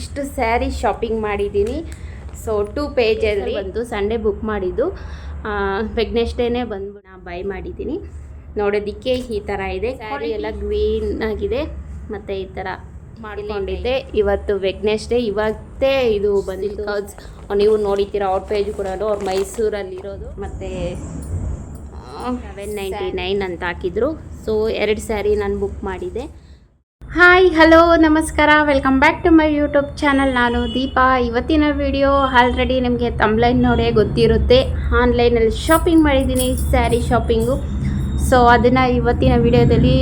ಇಷ್ಟು ಸ್ಯಾರಿ ಶಾಪಿಂಗ್ ಮಾಡಿದ್ದೀನಿ. So two ಪೇಜಲ್ಲಿ ಬಂದು ಸಂಡೇ ಬುಕ್ ಮಾಡಿದ್ದು. ನೆಕ್ಸ್ಟ್ ಡೇನೇ ಬಂದು ನಾ ಬೈ ಮಾಡಿದ್ದೀನಿ. ನೋಡೋದಕ್ಕೆ ಈ ಥರ ಇದೆ. ಸ್ಯಾರಿ ಎಲ್ಲ ಗ್ರೀನ್ ಆಗಿದೆ. ಮತ್ತು ಈ ಥರ ಮಾಡಿಕೊಂಡಿದ್ದೆ. ಇವತ್ತು ವೆಗ್ನೆಸ್ ಡೇ ಇವತ್ತೇ ಇದು ಬಂದಿತ್ತು ನೀವು ನೋಡಿದ್ದೀರ ಔಟ್ ಪೇಜ್ ಕೂಡ ಅವ್ರು ಮೈಸೂರಲ್ಲಿರೋದು ಮತ್ತು ಸೆವೆನ್ ನೈಂಟಿ ನೈನ್ ಅಂತ ಹಾಕಿದ್ರು. ಸೊ ಎರಡು ಸ್ಯಾರಿ ನಾನು ಬುಕ್ ಮಾಡಿದ್ದೆ. ಹಾಯ್ ಹಲೋ ನಮಸ್ಕಾರ. Welcome back to my YouTube channel ನಾನು ದೀಪಾ. ಇವತ್ತಿನ ವಿಡಿಯೋ ಆಲ್ರೆಡಿ ನಿಮಗೆ ತಮ್ಲೈನ್ ನೋಡೇ ಗೊತ್ತಿರುತ್ತೆ. ಆನ್ಲೈನಲ್ಲಿ ಶಾಪಿಂಗ್ ಮಾಡಿದ್ದೀನಿ ಸ್ಯಾರಿ ಶಾಪಿಂಗು ಸೊ ಅದನ್ನು ಇವತ್ತಿನ ವಿಡಿಯೋದಲ್ಲಿ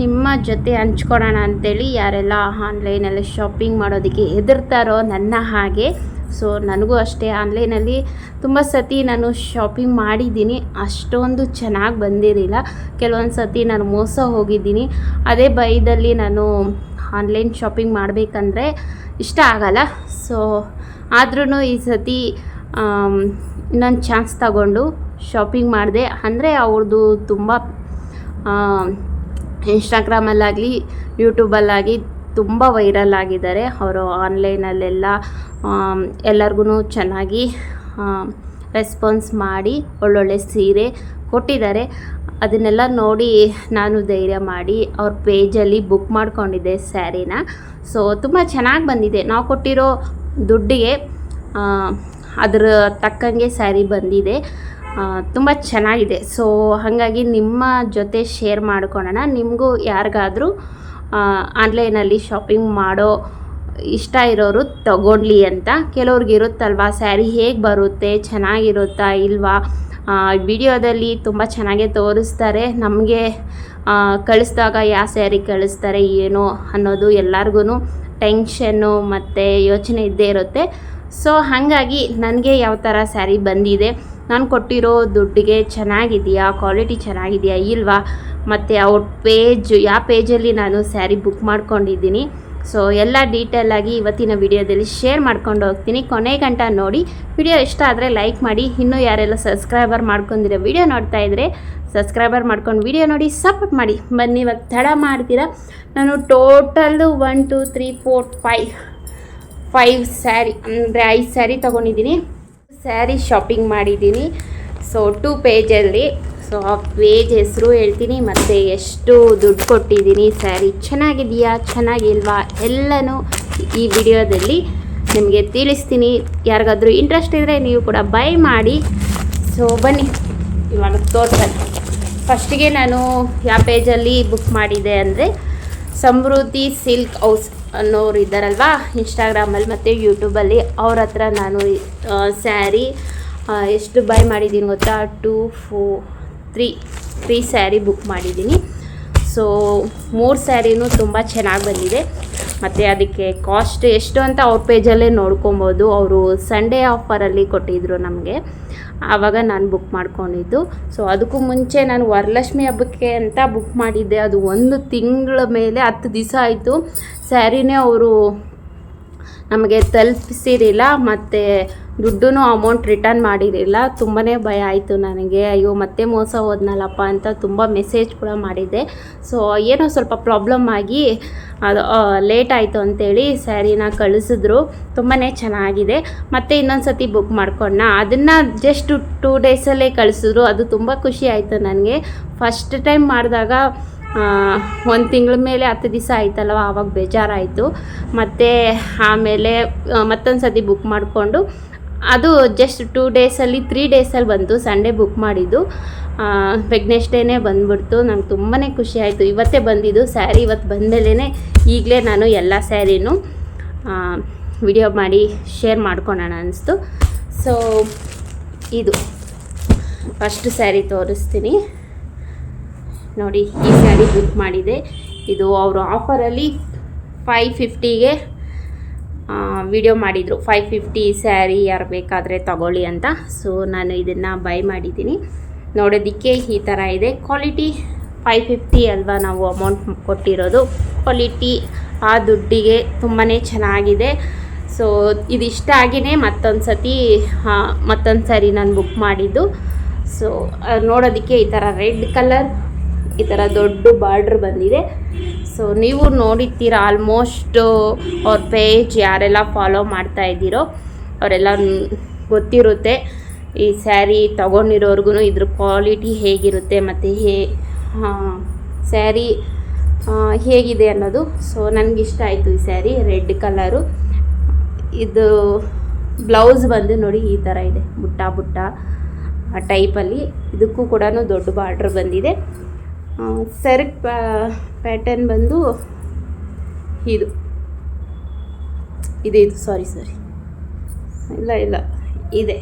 ನಿಮ್ಮ ಜೊತೆ ಹಂಚ್ಕೊಳೋಣ ಅಂತೇಳಿ ಯಾರೆಲ್ಲ ಆನ್ಲೈನಲ್ಲಿ ಶಾಪಿಂಗ್ ಮಾಡೋದಕ್ಕೆ ಹೆದರ್ತಾರೋ ನನ್ನ ಹಾಗೆ ಸೊ ನನಗೂ ಅಷ್ಟೇ ಆನ್ಲೈನಲ್ಲಿ ತುಂಬ ಸತಿ ನಾನು ಶಾಪಿಂಗ್ ಮಾಡಿದ್ದೀನಿ. ಅಷ್ಟೊಂದು ಚೆನ್ನಾಗಿ ಬಂದಿರಲಿಲ್ಲ. ಕೆಲವೊಂದು ಸತಿ ನಾನು ಮೋಸ ಹೋಗಿದ್ದೀನಿ. ಅದೇ ಭಯದಲ್ಲಿ ನಾನು ಆನ್ಲೈನ್ ಶಾಪಿಂಗ್ ಮಾಡಬೇಕಂದ್ರೆ ಇಷ್ಟ ಆಗಲ್ಲ. ಸೊ ಆದ್ರೂ ಈ ಸತಿ ಇನ್ನೊಂದು ಚಾನ್ಸ್ ತಗೊಂಡು ಶಾಪಿಂಗ್ ಮಾಡಿದೆ. ಅಂದರೆ ಅವ್ರದ್ದು ತುಂಬ ಇನ್ಸ್ಟಾಗ್ರಾಮಲ್ಲಾಗಲಿ ಯೂಟ್ಯೂಬಲ್ಲಾಗಿ ತುಂಬ ವೈರಲ್ ಆಗಿದ್ದಾರೆ. ಅವರು ಆನ್ಲೈನಲ್ಲೆಲ್ಲ ಎಲ್ಲರಿಗೂ ಚೆನ್ನಾಗಿ ರೆಸ್ಪಾನ್ಸ್ ಮಾಡಿ, ಒಳ್ಳೊಳ್ಳೆ ಸೀರೆ ಕೊಟ್ಟಿದ್ದಾರೆ. ಅದನ್ನೆಲ್ಲ ನೋಡಿ ನಾನು ಧೈರ್ಯ ಮಾಡಿ ಅವ್ರ ಪೇಜಲ್ಲಿ ಬುಕ್ ಮಾಡಿಕೊಂಡಿದ್ದೆ ಸ್ಯಾರಿನ. ಸೊ ತುಂಬ ಚೆನ್ನಾಗಿ ಬಂದಿದೆ. ನಾವು ಕೊಟ್ಟಿರೋ ದುಡ್ಡಿಗೆ ಅದರ ತಕ್ಕಂಗೆ ಸ್ಯಾರಿ ಬಂದಿದೆ. ತುಂಬ ಚೆನ್ನಾಗಿದೆ. ಸೊ ಹಾಗಾಗಿ ನಿಮ್ಮ ಜೊತೆ ಶೇರ್ ಮಾಡ್ಕೊಳ್ಳೋಣ. ನಿಮಗೂ ಯಾರಿಗಾದರೂ ಆನ್ಲೈನಲ್ಲಿ ಶಾಪಿಂಗ್ ಮಾಡೋ ಇಷ್ಟ ಇರೋರು ತಗೊಳ್ಳಿ ಅಂತ. ಕೆಲವ್ರಿಗೆ ಇರುತ್ತಲ್ವಾ? ಸ್ಯಾರಿ ಹೇಗೆ ಬರುತ್ತೆ? ಚೆನ್ನಾಗಿರುತ್ತಾ ಇಲ್ವಾ? ವಿಡಿಯೋದಲ್ಲಿ ತುಂಬ ಚೆನ್ನಾಗೆ ತೋರಿಸ್ತಾರೆ. ನಮಗೆ ಕಳಿಸಿದಾಗ ಯಾವ ಸ್ಯಾರಿ ಕಳಿಸ್ತಾರೆ, ಏನೋ ಅನ್ನೋದು ಎಲ್ಲರಿಗೂ ಟೆನ್ಷನ್ನು ಮತ್ತು ಯೋಚನೆ ಇದ್ದೇ ಇರುತ್ತೆ. ಸೊ, ಹಾಗಾಗಿ ನನಗೆ ಯಾವ ಥರ ಸ್ಯಾರಿ ಬಂದಿದೆ? ನಾನು ಕೊಟ್ಟಿರೋ ದುಡ್ಡಿಗೆ ಚೆನ್ನಾಗಿದೆಯಾ? ಕ್ವಾಲಿಟಿ ಚೆನ್ನಾಗಿದೆಯಾ? ಇಲ್ವಾ? ಮತ್ತು ಅವ್ರ ಪೇಜ್ ಯಾವ ಪೇಜಲ್ಲಿ ನಾನು ಸ್ಯಾರಿ ಬುಕ್ ಮಾಡ್ಕೊಂಡಿದ್ದೀನಿ. ಸೊ ಎಲ್ಲ ಡೀಟೇಲ್ ಆಗಿ ಇವತ್ತಿನ ವಿಡಿಯೋದಲ್ಲಿ ಶೇರ್ ಮಾಡ್ಕೊಂಡು ಹೋಗ್ತೀನಿ. ಕೊನೆ ಗಂಟ ನೋಡಿ ವಿಡಿಯೋ ಇಷ್ಟ ಆದರೆ ಲೈಕ್ ಮಾಡಿ. ಇನ್ನೂ ಯಾರೆಲ್ಲ ಸಬ್ಸ್ಕ್ರೈಬರ್ ಮಾಡ್ಕೊಂಡಿರೋ ವಿಡಿಯೋ ನೋಡ್ತಾ ಇದ್ದರೆ ಸಬ್ಸ್ಕ್ರೈಬರ್ ಮಾಡ್ಕೊಂಡು ವಿಡಿಯೋ ನೋಡಿ ಸಪೋರ್ಟ್ ಮಾಡಿ. ಬನ್ನಿ, ಇವಾಗ ತಡ ಮಾಡ್ತೀರಾ? ನಾನು total one two three four five five sari ಅಂದರೆ ಐದು ಸ್ಯಾರಿ ತೊಗೊಂಡಿದ್ದೀನಿ. ಸ್ಯಾರಿ ಶಾಪಿಂಗ್ ಮಾಡಿದ್ದೀನಿ. ಸೊ ಟೂ ಪೇಜಲ್ಲಿ ಸೊ ಆ ಪೇಜ್ ಹೆಸರು ಹೇಳ್ತೀನಿ. ಮತ್ತು ಎಷ್ಟು ದುಡ್ಡು ಕೊಟ್ಟಿದ್ದೀನಿ ಸ್ಯಾರಿ ಚೆನ್ನಾಗಿದೆಯಾ? ಚೆನ್ನಾಗಿಲ್ವಾ? ಎಲ್ಲನೂ ಈ ವಿಡಿಯೋದಲ್ಲಿ ನಿಮಗೆ ತಿಳಿಸ್ತೀನಿ. ಯಾರಿಗಾದರೂ ಇಂಟ್ರೆಸ್ಟ್ ಇದ್ದರೆ ನೀವು ಕೂಡ ಬೈ ಮಾಡಿ. ಸೊ ಬನ್ನಿ. ಇವಾಗ ತೋರ್ಸಲ್ಲ ಫಸ್ಟಿಗೆ ನಾನು ಯಾವ ಪೇಜಲ್ಲಿ ಬುಕ್ ಮಾಡಿದೆ ಅಂದರೆ ಸಮೃದ್ಧಿ ಸಿಲ್ಕ್ ಹೌಸ್ ಅನ್ನೋರು ಇದ್ದಾರಲ್ವಾ? ಇನ್ಸ್ಟಾಗ್ರಾಮಲ್ಲಿ ಮತ್ತು ಯೂಟ್ಯೂಬಲ್ಲಿ ಅವ್ರ ಹತ್ರ ನಾನು ಸ್ಯಾರಿ ಎಷ್ಟು ಬೈ ಮಾಡಿದ್ದೀನಿ ಗೊತ್ತಾ? Two four three three sari book ಮಾಡಿದ್ದೀನಿ. ಸೊ ಮೂರು ಸ್ಯಾರಿನೂ ತುಂಬ ಚೆನ್ನಾಗಿ ಬಂದಿದೆ. ಮತ್ತು ಅದಕ್ಕೆ ಕಾಸ್ಟ್ ಎಷ್ಟು ಅಂತ ಅವ್ರ ಪೇಜಲ್ಲೇ ನೋಡ್ಕೊಬೋದು. ಅವರು ಸಂಡೇ ಆಫರಲ್ಲಿ ಕೊಟ್ಟಿದ್ದರು ನಮಗೆ. ಆವಾಗ ನಾನು ಬುಕ್ ಮಾಡ್ಕೊಂಡಿದ್ದು. ಸೊ ಅದಕ್ಕೂ ಮುಂಚೆ ನಾನು ವರಲಕ್ಷ್ಮಿ ಹಬ್ಬಕ್ಕೆ ಅಂತ ಬುಕ್ ಮಾಡಿದ್ದೆ. ಅದು ಒಂದು ತಿಂಗಳ ಮೇಲೆ ಹತ್ತು ದಿವಸ ಆಯಿತು. ಸ್ಯಾರಿನೇ ಅವರು ನಮಗೆ ತಲುಪಿಸಿರಿಲ್ಲ ಮತ್ತು ದುಡ್ಡು ಅಮೌಂಟ್ ರಿಟರ್ನ್ ಮಾಡಿರಲಿಲ್ಲ. ತುಂಬಾ ಭಯ ಆಯಿತು ನನಗೆ. ಅಯ್ಯೋ, ಮತ್ತೆ ಮೋಸ ಹೋದ್ನಲ್ಲಪ್ಪ ಅಂತ ತುಂಬ ಮೆಸೇಜ್ ಕೂಡ ಮಾಡಿದ್ದೆ. ಸೊ ಏನೋ ಸ್ವಲ್ಪ ಪ್ರಾಬ್ಲಮ್ ಆಗಿ ಅದು ಲೇಟ್ ಆಯಿತು ಅಂತೇಳಿ ಸ್ಯಾರಿನ ಕಳಿಸಿದ್ರು. ತುಂಬಾ ಚೆನ್ನಾಗಿದೆ. ಮತ್ತು ಇನ್ನೊಂದು ಸತಿ ಬುಕ್ ಮಾಡ್ಕೊಂಡ ಅದನ್ನು ಜಸ್ಟ್ ಟೂ ಡೇಸಲ್ಲೇ ಕಳಿಸಿದ್ರು. ಅದು ತುಂಬ ಖುಷಿ ಆಯಿತು ನನಗೆ. ಫಸ್ಟ್ ಟೈಮ್ ಮಾಡಿದಾಗ ಒಂದು ತಿಂಗಳ ಮೇಲೆ ಹತ್ತು ದಿವಸ ಆಯ್ತಲ್ವ? ಆವಾಗ ಬೇಜಾರಾಯಿತು. ಮತ್ತು ಆಮೇಲೆ ಮತ್ತೊಂದು ಸತಿ ಬುಕ್ ಮಾಡಿಕೊಂಡು ಅದು ಜಸ್ಟ್ ಟೂ ಡೇಸಲ್ಲಿ ತ್ರೀ ಡೇಸಲ್ಲಿ ಬಂತು. ಸಂಡೇ ಬುಕ್ ಮಾಡಿದ್ದು. ವೆಗ್ನೆಸ್ ಡೇನೇ ಬಂದ್ಬಿಡ್ತು. ನಂಗೆ ತುಂಬಾ ಖುಷಿ ಆಯಿತು. ಇವತ್ತೇ ಬಂದಿದ್ದು ಸ್ಯಾರಿ ಇವತ್ತು ಬಂದಮೇಲೆ ಈಗಲೇ ನಾನು ಎಲ್ಲ ಸ್ಯಾರಿನೂ ವಿಡಿಯೋ ಮಾಡಿ ಶೇರ್ ಮಾಡ್ಕೊಳೋಣ ಅನ್ನಿಸ್ತು ಸೊ ಇದು. ಫಸ್ಟ್ ಸ್ಯಾರಿ ತೋರಿಸ್ತೀನಿ. ನೋಡಿ, ಈ ಸ್ಯಾರಿ ಬುಕ್ ಮಾಡಿದೆ. ಇದು ಅವರು ಆಫರಲ್ಲಿ ಫೈವ್ ಫಿಫ್ಟಿಗೆ ವಿಡಿಯೋ ಮಾಡಿದರು. ಫೈವ್ ಫಿಫ್ಟಿ ಸ್ಯಾರಿ ಯಾರು ಬೇಕಾದರೆ ತಗೊಳ್ಳಿ ಅಂತ. ಸೊ ನಾನು ಇದನ್ನು ಬೈ ಮಾಡಿದ್ದೀನಿ. ನೋಡೋದಕ್ಕೆ ಈ ಥರ ಇದೆ. ಕ್ವಾಲಿಟಿ ಫೈವ್ ಫಿಫ್ಟಿ ಅಲ್ವಾ ನಾವು ಅಮೌಂಟ್ ಕೊಟ್ಟಿರೋದು? ಕ್ವಾಲಿಟಿ ಆ ದುಡ್ಡಿಗೆ ತುಂಬಾ ಚೆನ್ನಾಗಿದೆ. ಸೊ ಇದಿಷ್ಟ ಆಗಿನೇ ಮತ್ತೊಂದು ಸತಿ ಮತ್ತೊಂದು ಸಾರಿ ನಾನು ಬುಕ್ ಮಾಡಿದ್ದು. ಸೊ ನೋಡೋದಕ್ಕೆ ಈ ಥರ ರೆಡ್ ಕಲರ್ ಈ ಥರ ದೊಡ್ಡ ಬಾರ್ಡ್ರ್ ಬಂದಿದೆ. ಸೊ ನೀವು ನೋಡಿರ್ತೀರ ಆಲ್ಮೋಸ್ಟ್ ಅವ್ರ ಪೇಜ್ ಯಾರೆಲ್ಲ ಫಾಲೋ ಮಾಡ್ತಾ ಇದ್ದೀರೋ, ಅವರೆಲ್ಲ ಗೊತ್ತಿರುತ್ತೆ. ಈ ಸ್ಯಾರಿ ತೊಗೊಂಡಿರೋರ್ಗು ಇದ್ರ ಕ್ವಾಲಿಟಿ ಹೇಗಿರುತ್ತೆ ಮತ್ತು ಹೇ ಸ್ಯಾರಿ ಹೇಗಿದೆ ಅನ್ನೋದು. ಸೊ ನನಗಿಷ್ಟ ಆಯಿತು ಈ ಸ್ಯಾರಿ ರೆಡ್ ಕಲರು ಇದು ಬ್ಲೌಸ್ ಬಂದು ನೋಡಿ ಈ ಥರ ಇದೆ. ಬುಟ್ಟ ಬುಟ್ಟ, ಆ ಟೈಪಲ್ಲಿ ಇದಕ್ಕೂ ಕೂಡ ದೊಡ್ಡ ಬಾರ್ಡ್ರ್ ಬಂದಿದೆ. ಸೆರಗ್ ಪ್ಯಾಟರ್ನ್ ಬಂದು ಇದು. ಇದೆ ಇದು ಸಾರಿ ಸಾರಿ ಇಲ್ಲ ಇಲ್ಲ. ಇದೆ.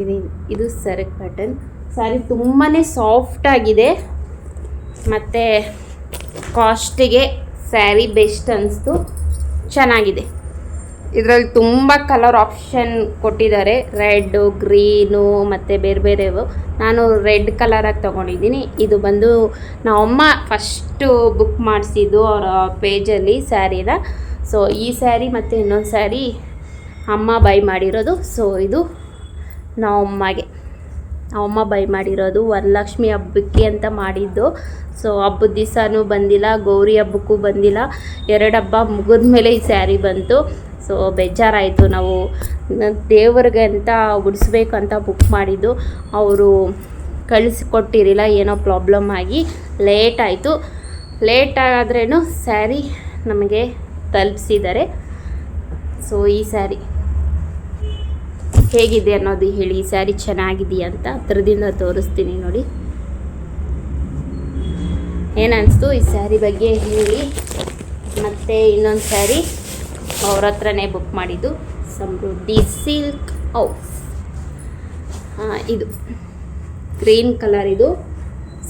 ಇದೆ, ಇದು. ಸರಕ್ ಪ್ಯಾಟರ್ನ್ ಸ್ಯಾರಿ ತುಂಬಾ ಸಾಫ್ಟಾಗಿದೆ ಮತ್ತು ಕಾಸ್ಟಿಗೆ ಸ್ಯಾರಿ ಬೆಸ್ಟ್ ಅನ್ನಿಸ್ತು ಚೆನ್ನಾಗಿದೆ. ಇದರಲ್ಲಿ ತುಂಬ ಕಲರ್ ಆಪ್ಷನ್ ಕೊಟ್ಟಿದ್ದಾರೆ. ರೆಡ್ ಗ್ರೀನು ಮತ್ತು ಬೇರೆ ಬೇರೆವು ನಾನು ರೆಡ್ ಕಲರಾಗಿ ತೊಗೊಂಡಿದ್ದೀನಿ. ಇದು ಬಂದು ನಮ್ಮಮ್ಮ ಫಸ್ಟು ಬುಕ್ ಮಾಡಿಸಿದ್ದು ಅವರ ಪೇಜಲ್ಲಿ ಸ್ಯಾರಿನ ಸೊ ಈ ಸ್ಯಾರಿ ಮತ್ತು ಇನ್ನೊಂದು ಸ್ಯಾರಿ ಅಮ್ಮ ಬೈ ಮಾಡಿರೋದು. ಸೊ ಇದು ನಮ್ಮಮ್ಮಗೆ ನಮ್ಮಮ್ಮ ಬೈ ಮಾಡಿರೋದು ವರಲಕ್ಷ್ಮಿ ಹಬ್ಬಕ್ಕೆ ಅಂತ ಮಾಡಿದ್ದು. ಸೊ ಹಬ್ಬದ ದಿವಸನೂ ಬಂದಿಲ್ಲ, ಗೌರಿ ಹಬ್ಬಕ್ಕೂ ಬಂದಿಲ್ಲ. ಎರಡು ಹಬ್ಬ ಮುಗಿದ ಮೇಲೆ ಈ ಸ್ಯಾರಿ ಬಂತು. ಸೊ ಬೇಜಾರಾಯಿತು. ನಾವು ದೇವ್ರಿಗೆ ಅಂತ ಉಡಿಸ್ಬೇಕಂತ ಬುಕ್ ಮಾಡಿದ್ದು. ಅವರು ಕಳಿಸಿಕೊಟ್ಟಿರಲಿಲ್ಲ, ಏನೋ ಪ್ರಾಬ್ಲಮ್ ಆಗಿ ಲೇಟ್ ಆಯಿತು. ಲೇಟ್ ಆದ್ರೂ ಸ್ಯಾರಿ ನಮಗೆ ತಲುಪಿಸಿದ್ದಾರೆ. ಸೊ ಈ ಸ್ಯಾರಿ ಹೇಗಿದೆ ಅನ್ನೋದು ಹೇಳಿ, ಈ ಸ್ಯಾರಿ ಚೆನ್ನಾಗಿದೆಯಾ ಅಂತ ಹತ್ರದಿಂದ ತೋರಿಸ್ತೀನಿ ನೋಡಿ. ಏನನ್ನಿಸ್ತು ಈ ಸ್ಯಾರಿ ಬಗ್ಗೆ ಹೇಳಿ. ಮತ್ತು ಇನ್ನೊಂದು ಸ್ಯಾರಿ ಅವ್ರ ಹತ್ರನೇ ಬುಕ್ ಮಾಡಿದ್ದು. ಸಮೃದ್ಧಿ ಸಿಲ್ಕ್ ಹೌಸ್ ಇದು. ಗ್ರೀನ್ ಕಲರ್ ಇದು.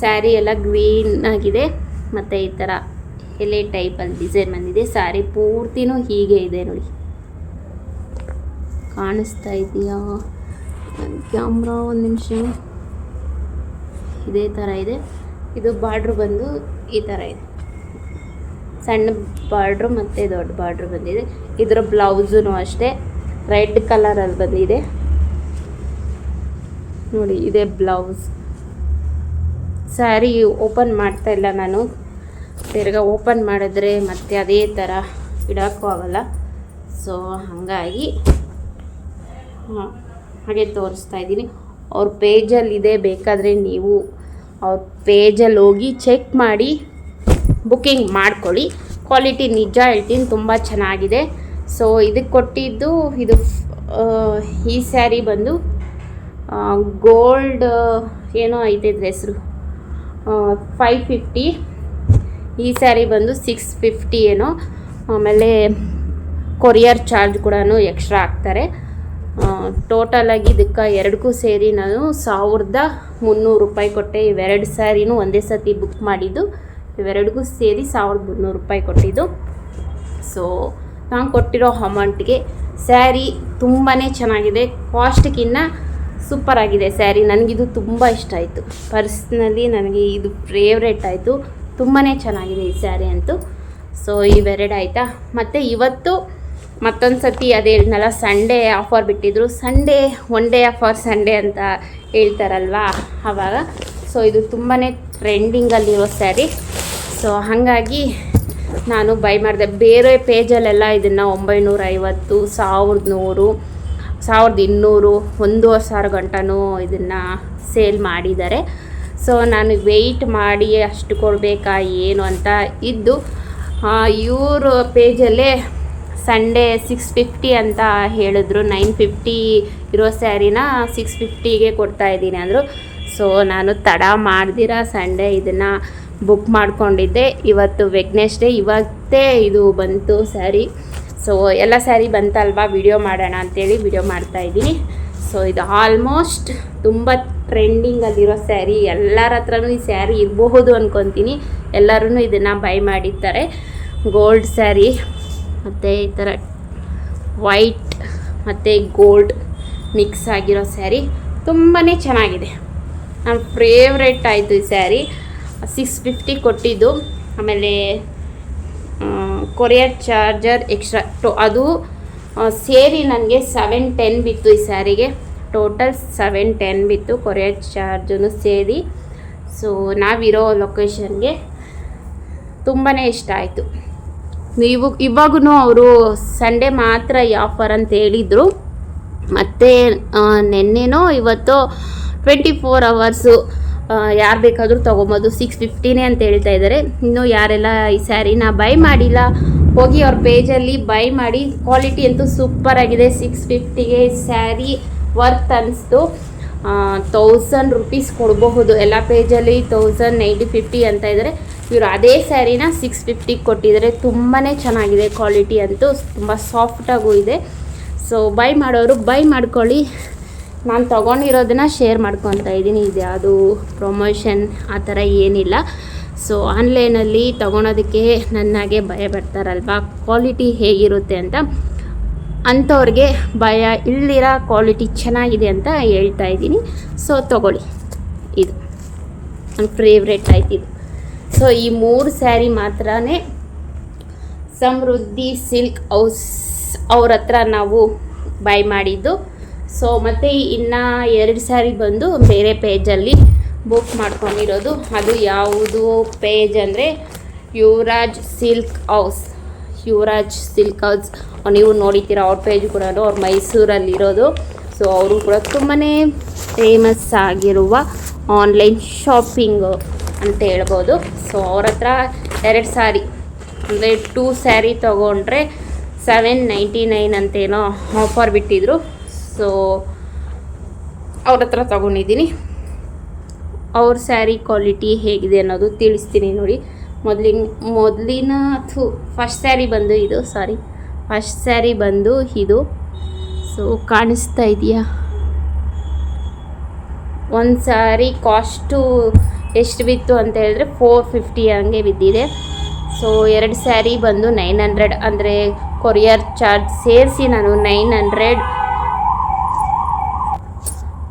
ಸ್ಯಾರಿ ಎಲ್ಲ ಗ್ರೀನ್ ಆಗಿದೆ. ಮತ್ತು ಈ ಥರ ಎಲೆ ಟೈಪಲ್ಲಿ ಡಿಸೈನ್ ಬಂದಿದೆ. ಸ್ಯಾರಿ ಪೂರ್ತಿನೂ ಹೀಗೆ ಇದೆ ನೋಡಿ. ಕಾಣಿಸ್ತಾ ಇದೆಯಾ? ಕ್ಯಾಮ್ರಾ ಒಂದು ನಿಮಿಷ. ಇದೇ ಥರ ಇದೆ. ಇದು ಬಾರ್ಡ್ರ್ ಬಂದು ಈ ಥರ ಇದೆ. ಸಣ್ಣ ಬಾರ್ಡ್ರು ಮತ್ತು ದೊಡ್ಡ ಬಾರ್ಡ್ರ್ ಬಂದಿದೆ. ಇದರ ಬ್ಲೌಸೂ ಅಷ್ಟೇ. ರೆಡ್ ಕಲರಲ್ಲಿ ಬಂದಿದೆ. ನೋಡಿ, ಇದೆ ಬ್ಲೌಸ್. ಸ್ಯಾರಿ ಓಪನ್ ಮಾಡ್ತಾ ಇಲ್ಲ ನಾನು. ತಿರ್ಗಾ ಓಪನ್ ಮಾಡಿದ್ರೆ ಮತ್ತೆ ಅದೇ ಥರ ಇಡೋಕ್ಕೂ ಆಗಲ್ಲ. ಸೊ ಹಾಗಾಗಿ ಹಾಗೆ ತೋರಿಸ್ತಾ ಇದ್ದೀನಿ. ಅವ್ರ ಪೇಜಲ್ಲಿ ಇದೆ, ಬೇಕಾದರೆ ನೀವು ಅವ್ರ ಪೇಜಲ್ಲಿ ಹೋಗಿ ಚೆಕ್ ಮಾಡಿ ಬುಕ್ಕಿಂಗ್ ಮಾಡ್ಕೊಳ್ಳಿ. ಕ್ವಾಲಿಟಿ ನಿಜ ಹೇಳ್ತೀನಿ, ತುಂಬ ಚೆನ್ನಾಗಿದೆ. ಸೊ ಇದಕ್ಕೆ ಕೊಟ್ಟಿದ್ದು ಇದು ಈ ಸ್ಯಾರಿ ಬಂದು ಗೋಲ್ಡ್ ಏನೋ ಐತೆ ಇದ್ರ ಹೆಸರು. ಫೈವ್ ಫಿಫ್ಟಿ ಈ ಸ್ಯಾರಿ ಬಂದು ಸಿಕ್ಸ್ ಫಿಫ್ಟಿ ಏನೋ. ಆಮೇಲೆ ಕೊರಿಯರ್ ಚಾರ್ಜ್ ಕೂಡ ಎಕ್ಸ್ಟ್ರಾ ಹಾಕ್ತಾರೆ. ಟೋಟಲಾಗಿ ಇದಕ್ಕೆ ಎರಡಕ್ಕೂ ಸೇರಿ ನಾನು ಸಾವಿರದ ಮುನ್ನೂರು ರೂಪಾಯಿ ಕೊಟ್ಟೆ. ಇವೆರಡು ಸ್ಯಾರಿನೂ ಒಂದೇ ಸತಿ ಬುಕ್ ಮಾಡಿದ್ದು. ಇವೆರಡಿಗೂ ಸೇರಿ ಸಾವಿರದ ಮುನ್ನೂರು ರೂಪಾಯಿ ಕೊಟ್ಟಿದ್ದು. ಸೊ ನಾನು ಕೊಟ್ಟಿರೋ ಅಮೌಂಟ್ಗೆ ಸ್ಯಾರಿ ತುಂಬಾ ಚೆನ್ನಾಗಿದೆ. ಕಾಸ್ಟ್ಗಿನ್ನ ಸೂಪರ್ ಆಗಿದೆ ಸ್ಯಾರಿ. ನನಗಿದು ತುಂಬ ಇಷ್ಟ ಆಯಿತು. ಪರ್ಸ್ನಲಿ ನನಗೆ ಇದು ಫೇವ್ರೇಟ್ ಆಯಿತು. ತುಂಬಾ ಚೆನ್ನಾಗಿದೆ ಈ ಸ್ಯಾರಿ ಅಂತೂ. ಸೊ, ಇವೆರಡು ಆಯಿತಾ? ಮತ್ತು ಇವತ್ತು ಮತ್ತೊಂದು ಸತಿ ಅದೇ ಹೇಳಿದ್ನಲ್ಲ ಸಂಡೇ ಆಫರ್ ಬಿಟ್ಟಿದ್ರು. Sunday one day offer Sunday ಅಂತ ಹೇಳ್ತಾರಲ್ವಾ ಆವಾಗ ಸೊ ಇದು ತುಂಬಾ ಟ್ರೆಂಡಿಂಗಲ್ಲಿರೋ ಸ್ಯಾರಿ. ಸೊ ಹಾಗಾಗಿ ನಾನು ಬೈ ಮಾಡಿದೆ. ಬೇರೆ ಪೇಜಲ್ಲೆಲ್ಲ ಇದನ್ನು ಒಂಬೈನೂರ ಐವತ್ತು ಸಾವಿರದ ನೂರು ಸಾವಿರದ ಇನ್ನೂರು ಒಂದೂವರೆ ಸಾವಿರ ಗಂಟನೂ ಇದನ್ನು ಸೇಲ್ ಮಾಡಿದ್ದಾರೆ. ಸೊ ನಾನು ವೆಯ್ಟ್ ಮಾಡಿ ಅಷ್ಟು ಕೊಡಬೇಕಾ, ಏನು ಅಂತ ಇದ್ದು ಇವರು ಪೇಜಲ್ಲೇ ಸಂಡೇ ಸಿಕ್ಸ್ ಫಿಫ್ಟಿ ಅಂತ ಹೇಳಿದ್ರು. ನೈನ್ ಫಿಫ್ಟಿ ಇರೋ ಸ್ಯಾರಿನ ಸಿಕ್ಸ್ ಫಿಫ್ಟಿಗೆ ಕೊಡ್ತಾ ಇದ್ದೀನಿ ಅಂದರು. ಸೊ ನಾನು ತಡ ಮಾಡ್ದಿರ ಸಂಡೇ ಇದನ್ನು? ಬುಕ್ ಮಾಡಿಕೊಂಡಿದ್ದೆ. ಇವತ್ತು ವೆಗ್ನೆಸ್ಡೇ ಇವತ್ತೇ ಇದು ಬಂತು ಸ್ಯಾರಿ. ಸೊ ಎಲ್ಲ ಸ್ಯಾರಿ ಬಂತಲ್ವಾ? ವಿಡಿಯೋ ಮಾಡೋಣ ಅಂತೇಳಿ ವಿಡಿಯೋ ಮಾಡ್ತಾ ಇದ್ದೀನಿ. ಸೊ ಇದು ಆಲ್ಮೋಸ್ಟ್ ತುಂಬ ಟ್ರೆಂಡಿಂಗಲ್ಲಿರೋ ಸ್ಯಾರಿ. ಎಲ್ಲರ ಹತ್ರನೂ ಈ ಸ್ಯಾರಿ ಇರಬಹುದು ಅಂದ್ಕೊತೀನಿ ಎಲ್ಲರೂ ಇದನ್ನು ಬೈ ಮಾಡಿರ್ತಾರೆ. ಗೋಲ್ಡ್ ಸ್ಯಾರಿ, ಮತ್ತು ಈ ಥರ ವೈಟ್ ಮತ್ತು ಗೋಲ್ಡ್ ಮಿಕ್ಸ್ ಆಗಿರೋ ಸ್ಯಾರಿ. ತುಂಬಾ ಚೆನ್ನಾಗಿದೆ. ನನ್ನ ಫೇವ್ರೆಟ್ ಆಯಿತು ಈ ಸ್ಯಾರಿ. ಸಿಕ್ಸ್ ಫಿಫ್ಟಿ ಕೊಟ್ಟಿದ್ದು. ಆಮೇಲೆ ಕೊರಿಯರ್ ಚಾರ್ಜರ್ ಎಕ್ಸ್ಟ್ರಾ. ಟೊ, ಅದು ಸೇರಿ ನನಗೆ ಸೆವೆನ್ ಟೆನ್ ಬಿತ್ತು ಈ ಸ್ಯಾರಿಗೆ. ಟೋಟಲ್ ಸೆವೆನ್ ಟೆನ್ ಬಿತ್ತು ಕೊರಿಯರ್ ಚಾರ್ಜನ್ನು ಸೇರಿ. ಸೊ ನಾವಿರೋ ಲೊಕೇಶನ್ಗೆ ತುಂಬಾ ಇಷ್ಟ ಆಯಿತು. ನೀವು ಇವಾಗೂ ಅವರು ಸಂಡೇ ಮಾತ್ರ ಈ ಆಫರ್ ಅಂತ ಹೇಳಿದರು. ಮತ್ತು ನಿನ್ನೆನೋ ಇವತ್ತು ಟ್ವೆಂಟಿ ಫೋರ್ ಅವರ್ಸು ಯಾರು ಬೇಕಾದರೂ ತೊಗೊಬೋದು. ಸಿಕ್ಸ್ ಫಿಫ್ಟಿನೇ ಅಂತ ಹೇಳ್ತಾ ಇದ್ದಾರೆ ಇನ್ನು ಯಾರೆಲ್ಲ ಈ ಸ್ಯಾರಿನ ಬೈ ಮಾಡಿಲ್ಲ, ಹೋಗಿ ಅವ್ರ ಪೇಜಲ್ಲಿ ಬೈ ಮಾಡಿ ಕ್ವಾಲಿಟಿ ಅಂತೂ ಸೂಪರ್ ಆಗಿದೆ. ಸಿಕ್ಸ್ ಫಿಫ್ಟಿಗೆ ಸ್ಯಾರಿ ವರ್ತ್ ಅನ್ನಿಸ್ತು ತೌಸಂಡ್ ರುಪೀಸ್ ಕೊಡಬಹುದು. ಎಲ್ಲ ಪೇಜಲ್ಲಿ ತೌಸಂಡ್ ನೈಂಟಿ ಫಿಫ್ಟಿ ಅಂತ ಇದ್ದಾರೆ ಇವರು ಅದೇ ಸ್ಯಾರಿನ ಸಿಕ್ಸ್ ಫಿಫ್ಟಿಗೆ ಕೊಟ್ಟಿದ್ದಾರೆ ತುಂಬಾ ಚೆನ್ನಾಗಿದೆ ಕ್ವಾಲಿಟಿ ಅಂತೂ. ತುಂಬ ಸಾಫ್ಟಾಗೂ ಇದೆ. ಸೊ ಬೈ ಮಾಡೋರು ಬೈ ಮಾಡ್ಕೊಳ್ಳಿ. ನಾನು ತೊಗೊಂಡಿರೋದನ್ನ ಶೇರ್ ಮಾಡ್ಕೊತಾ ಇದ್ದೀನಿ. ಇದು ಯಾವುದು ಪ್ರಮೋಷನ್ ಆ ಥರ ಏನಿಲ್ಲ. ಸೊ ಆನ್ಲೈನಲ್ಲಿ ತೊಗೊಳೋದಕ್ಕೆ ನನಗೆ ಭಯ ಬರ್ತಾರಲ್ವಾ ಕ್ವಾಲಿಟಿ ಹೇಗಿರುತ್ತೆ ಅಂತ. ಅಂಥವ್ರಿಗೆ ಭಯ ಇಲ್ಲಿರೋ ಕ್ವಾಲಿಟಿ ಚೆನ್ನಾಗಿದೆ ಅಂತ ಹೇಳ್ತಾ ಇದ್ದೀನಿ. ಸೊ ತೊಗೊಳ್ಳಿ. ಇದು ನನ್ನ ಫೇವ್ರೆಟ್ ಆಯ್ತು ಇದು. ಸೊ ಈ ಮೂರು ಸ್ಯಾರಿ ಮಾತ್ರ ಸಮೃದ್ಧಿ ಸಿಲ್ಕ್ ಹೌಸ್ ಅವ್ರ ಹತ್ರ ನಾವು ಬೈ ಮಾಡಿದ್ದು. ಸೊ ಮತ್ತು ಇನ್ನು ಎರಡು ಸ್ಯಾರಿ ಬಂದು ಬೇರೆ ಪೇಜಲ್ಲಿ ಬುಕ್ ಮಾಡ್ಕೊಂಡಿರೋದು. ಅದು ಯಾವುದು ಪೇಜ್ ಅಂದರೆ Yuvraj silk house Yuvraj silk house ನೀವು ನೋಡಿದ್ದೀರ, ಅವ್ರ ಪೇಜ್ ಕೂಡ ಅವ್ರು ಮೈಸೂರಲ್ಲಿರೋದು ಸೊ ಅವರು ಕೂಡ ತುಂಬಾ ಫೇಮಸ್ ಆಗಿರುವ ಆನ್ಲೈನ್ ಶಾಪಿಂಗು ಅಂತ ಹೇಳ್ಬೋದು. ಸೊ ಅವ್ರ ಹತ್ರ ಎರಡು ಸಾರಿ, ಅಂದರೆ ಟೂ ಸ್ಯಾರಿ ತೊಗೊಂಡ್ರೆ ಸೆವೆನ್ ನೈಂಟಿ ನೈನ್ ಅಂತೇನೋ ಆಫರ್ ಬಿಟ್ಟಿದ್ರು. ಸೊ ಅವ್ರ ಹತ್ರ ತೊಗೊಂಡಿದ್ದೀನಿ. ಅವ್ರ ಸ್ಯಾರಿ ಕ್ವಾಲಿಟಿ ಹೇಗಿದೆ ಅನ್ನೋದು ತಿಳಿಸ್ತೀನಿ ನೋಡಿ. ಮೊದಲಿನ ಮೊದಲಿನ, ಥು ಫಸ್ಟ್ ಸ್ಯಾರಿ ಬಂದು ಇದು ಸಾರಿ ಫಸ್ಟ್ ಸ್ಯಾರಿ ಬಂದು ಇದು. ಸೊ ಕಾಣಿಸ್ತಾ ಇದೆಯಾ? ಒಂದು ಸ್ಯಾರಿ ಕಾಸ್ಟು ಎಷ್ಟು ಬಿತ್ತು ಅಂತ ಹೇಳಿದ್ರೆ ಫೋರ್ ಫಿಫ್ಟಿ ಹಂಗೆ ಬಿದ್ದಿದೆ. ಸೊ ಎರಡು ಸ್ಯಾರಿ ಬಂದು ನೈನ್ ಹಂಡ್ರೆಡ್ ಅಂದರೆ ಕೊರಿಯರ್ ಚಾರ್ಜ್ ಸೇರಿಸಿ ನಾನು ನೈನ್ ಹಂಡ್ರೆಡ್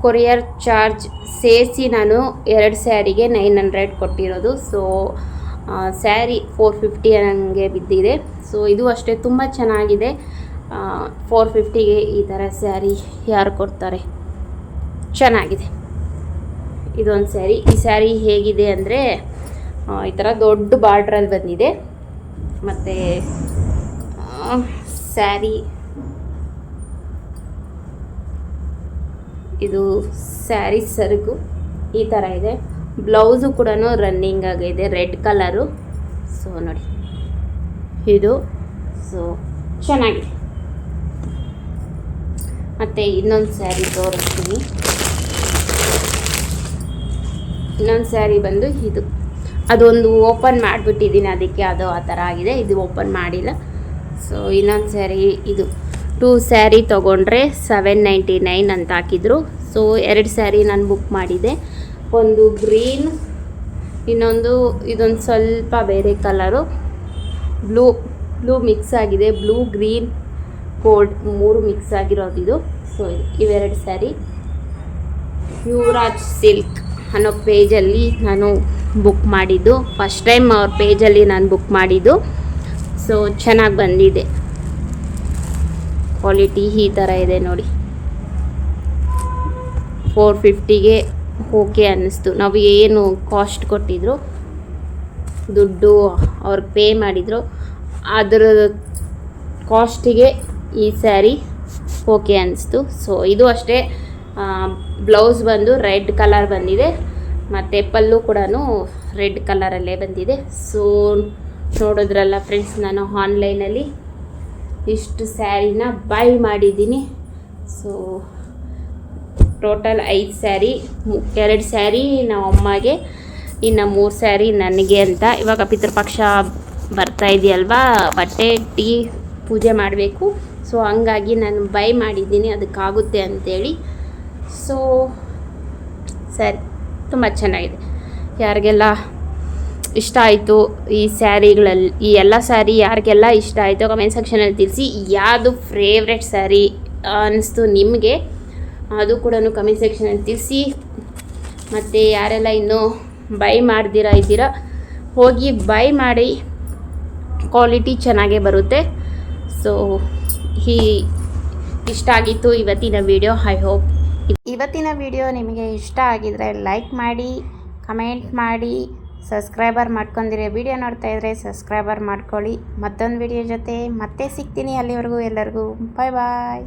ಕೊರಿಯರ್ ಚಾರ್ಜ್ ಸೇರಿಸಿ ನಾನು ಎರಡು ಸ್ಯಾರಿಗೆ ನೈನ್ ಹಂಡ್ರೆಡ್ ಕೊಟ್ಟಿರೋದು. ಸೊ ಸ್ಯಾರಿ ಫೋರ್ ಫಿಫ್ಟಿ ನನಗೆ ಬಿದ್ದಿದೆ. ಸೊ ಇದು ಅಷ್ಟೇ ತುಂಬ ಚೆನ್ನಾಗಿದೆ. ಫೋರ್ ಫಿಫ್ಟಿಗೆ ಈ ಥರ ಸ್ಯಾರಿ ಯಾರು ಕೊಡ್ತಾರೆ? ಚೆನ್ನಾಗಿದೆ. ಇದೊಂದು ಸ್ಯಾರಿ. ಈ ಸ್ಯಾರಿ ಹೇಗಿದೆ ಅಂದರೆ ಈ ಥರ ದೊಡ್ಡ ಬಾರ್ಡ್ರಲ್ಲಿ ಬಂದಿದೆ. ಮತ್ತು ಸ್ಯಾರಿ ಇದು ಸ್ಯಾರಿ ಸರಕು ಈ ಥರ ಇದೆ. ಬ್ಲೌಸು ಕೂಡ ರನ್ನಿಂಗ್ ಆಗಿದೆ, ರೆಡ್ ಕಲರು ಸೊ ನೋಡಿ. ಇದು ಸೊ ಚೆನ್ನಾಗಿದೆ. ಮತ್ತು ಇನ್ನೊಂದು ಸ್ಯಾರಿ ತೋರಿಸ್ತೀನಿ. ಇನ್ನೊಂದು ಸ್ಯಾರಿ ಬಂದು ಇದು. ಅದೊಂದು ಓಪನ್ ಮಾಡಿಬಿಟ್ಟಿದ್ದೀನಿ, ಅದಕ್ಕೆ ಅದು ಆ ಥರ ಆಗಿದೆ. ಇದು ಓಪನ್ ಮಾಡಿಲ್ಲ. ಸೊ ಇನ್ನೊಂದು ಸ್ಯಾರಿ ಇದು. ಟೂ ಸ್ಯಾರಿ ತೊಗೊಂಡ್ರೆ ಸೆವೆನ್ ನೈಂಟಿ ನೈನ್ ಅಂತ ಹಾಕಿದ್ರು. ಸೊ ಎರಡು ಸ್ಯಾರಿ ನಾನು ಬುಕ್ ಮಾಡಿದೆ. ಒಂದು ಗ್ರೀನ್, ಇನ್ನೊಂದು ಇದೊಂದು ಸ್ವಲ್ಪ ಬೇರೆ ಕಲರು ಬ್ಲೂ ಬ್ಲೂ ಮಿಕ್ಸ್ ಆಗಿದೆ. ಬ್ಲೂ ಗ್ರೀನ್ ಗೋಲ್ಡ್ ಮೂರು ಮಿಕ್ಸ್ ಆಗಿರೋದು ಇದು. ಸೊ ಇವೆರಡು ಸ್ಯಾರಿ. ಯುವರಾಜ್ ಸಿಲ್ಕ್ ಅನ್ನೋ ಪೇಜಲ್ಲಿ ನಾನು ಬುಕ್ ಮಾಡಿದ್ದು. ಫಸ್ಟ್ ಟೈಮ್ ಅವ್ರ ಪೇಜಲ್ಲಿ ನಾನು ಬುಕ್ ಮಾಡಿದ್ದು. ಸೊ ಚೆನ್ನಾಗಿ ಬಂದಿದೆ. ಕ್ವಾಲಿಟಿ ಈ ಥರ ಇದೆ ನೋಡಿ. ಫೋರ್ ಫಿಫ್ಟಿಗೆ ಓಕೆ ಅನ್ನಿಸ್ತು. ನಾವು ಏನು ಕಾಸ್ಟ್ ಕೊಟ್ಟಿದ್ರು, ದುಡ್ಡು ಅವ್ರಿಗೆ ಪೇ ಮಾಡಿದ್ರು, ಅದರ ಕಾಸ್ಟಿಗೆ ಈ ಸ್ಯಾರಿ ಓಕೆ ಅನ್ನಿಸ್ತು. ಸೊ ಇದು ಅಷ್ಟೇ ಬ್ಲೌಸ್ ಬಂದು ರೆಡ್ ಕಲರ್ ಬಂದಿದೆ, ಮತ್ತು ಪಲ್ಲು ಕೂಡ ರೆಡ್ ಕಲರಲ್ಲೇ ಬಂದಿದೆ. ಸೊ ನೋಡಿದ್ರಲ್ಲ ಫ್ರೆಂಡ್ಸ್ ನಾನು ಆನ್ಲೈನಲ್ಲಿ ಇಷ್ಟು ಸ್ಯಾರಿನ ಬೈ ಮಾಡಿದ್ದೀನಿ. ಸೊ ಟೋಟಲ್ ಐದು ಸ್ಯಾರಿ ಎರಡು ಸ್ಯಾರಿ ನಮ್ಮ ಅಮ್ಮಗೆ, ಇನ್ನು ಮೂರು ಸ್ಯಾರಿ ನನಗೆ ಅಂತ. ಇವಾಗ ಪಿತೃಪಕ್ಷ ಬರ್ತಾ ಇದೆಯಲ್ವಾ? ಬಟ್ಟೆ, ಟೀ, ಪೂಜೆ ಮಾಡಬೇಕು. ಸೊ ಹಂಗಾಗಿ ನಾನು ಬೈ ಮಾಡಿದ್ದೀನಿ, ಅದಕ್ಕಾಗುತ್ತೆ ಅಂಥೇಳಿ ಸೊ ಸರಿ, ತುಂಬ ಚೆನ್ನಾಗಿದೆ. ಯಾರಿಗೆಲ್ಲ ಇಷ್ಟ ಆಯಿತು ಈ ಸ್ಯಾರಿಗಳಲ್ಲಿ, ಈ ಎಲ್ಲ ಸ್ಯಾರಿ ಯಾರಿಗೆಲ್ಲ ಇಷ್ಟ ಆಯಿತು ಕಮೆಂಟ್ ಸೆಕ್ಷನಲ್ಲಿ ತಿಳಿಸಿ. ಯಾವುದು ಫೇವ್ರೆಟ್ ಸ್ಯಾರಿ ಅನ್ನಿಸ್ತು ನಿಮಗೆ, ಅದು ಕೂಡ ಕಮೆಂಟ್ ಸೆಕ್ಷನಲ್ಲಿ ತಿಳಿಸಿ. ಮತ್ತು ಯಾರೆಲ್ಲ ಇನ್ನೂ ಬೈ ಮಾಡ್ದಿರ ಇದ್ದೀರಾ, ಹೋಗಿ ಬೈ ಮಾಡಿ ಕ್ವಾಲಿಟಿ ಚೆನ್ನಾಗೇ ಬರುತ್ತೆ. ಸೊ ಈ ಇಷ್ಟ ಆಗಿತ್ತು ಇವತ್ತಿನ ವಿಡಿಯೋ ಐ ಹೋಪ್ ಇವತ್ತಿನ ವಿಡಿಯೋ ನಿಮಗೆ ಇಷ್ಟ ಆಗಿದರೆ ಲೈಕ್ ಮಾಡಿ ಕಮೆಂಟ್ ಮಾಡಿ ಸಬ್ಸ್ಕ್ರೈಬರ್ ಮಾಡ್ಕೊಂಡಿರೋ ವಿಡಿಯೋ ನೋಡ್ತಾ ಇದ್ದರೆ ಸಬ್ಸ್ಕ್ರೈಬರ್ ಮಾಡ್ಕೊಳ್ಳಿ. ಮತ್ತೊಂದು ವಿಡಿಯೋ ಜೊತೆ ಮತ್ತೆ ಸಿಗ್ತೀನಿ ಅಲ್ಲಿವರೆಗೂ ಎಲ್ಲರಿಗೂ. ಬಾಯ್ ಬಾಯ್